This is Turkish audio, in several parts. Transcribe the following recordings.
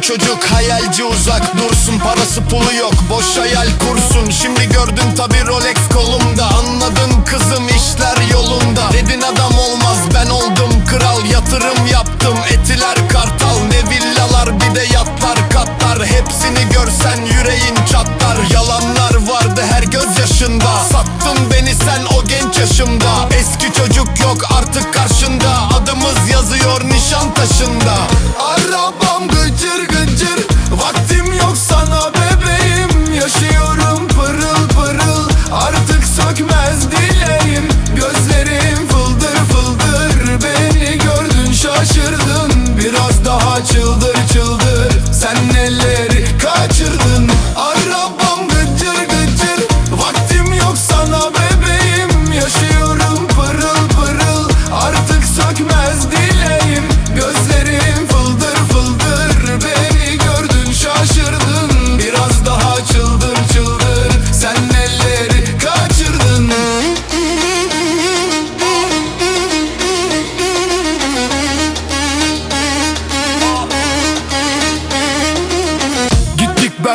çocuk hayalci uzak dursun Parası pulu yok boş hayal kursun. Şimdi gördün tabi Rolex kolumda Anladın kızım işler yolunda. Dedin adam olmaz ben oldum kral Yatırım yaptım. Etiler kartal Ne villalar bir de yatlar katlar Hepsini Gözlerim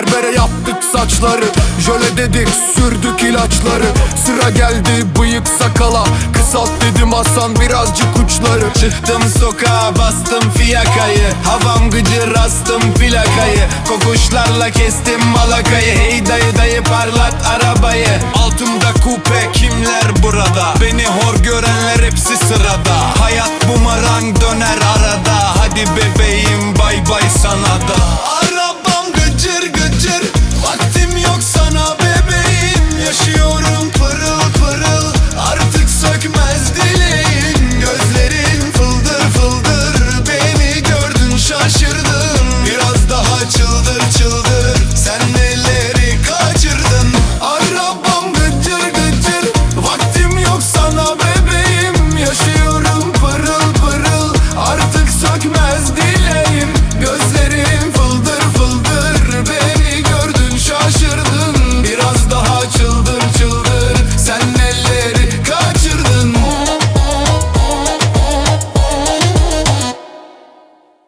Berbere yaptık saçları. Jöle dedik sürdük ilaçları. Sıra geldi bıyık sakala. Kısalt dedim Hasan birazcık uçları. Çıktım sokağa bastım fiyakayı. Havam gıcır astım plakayı. Kokuşlarla kestim malakayı. Hey dayı dayı parlat arabayı. Altımda kupe kimler burada? Beni hor görenler hepsi sırada. Hayat bumerang döner arada. Hadi bebeğim bay bay sana da.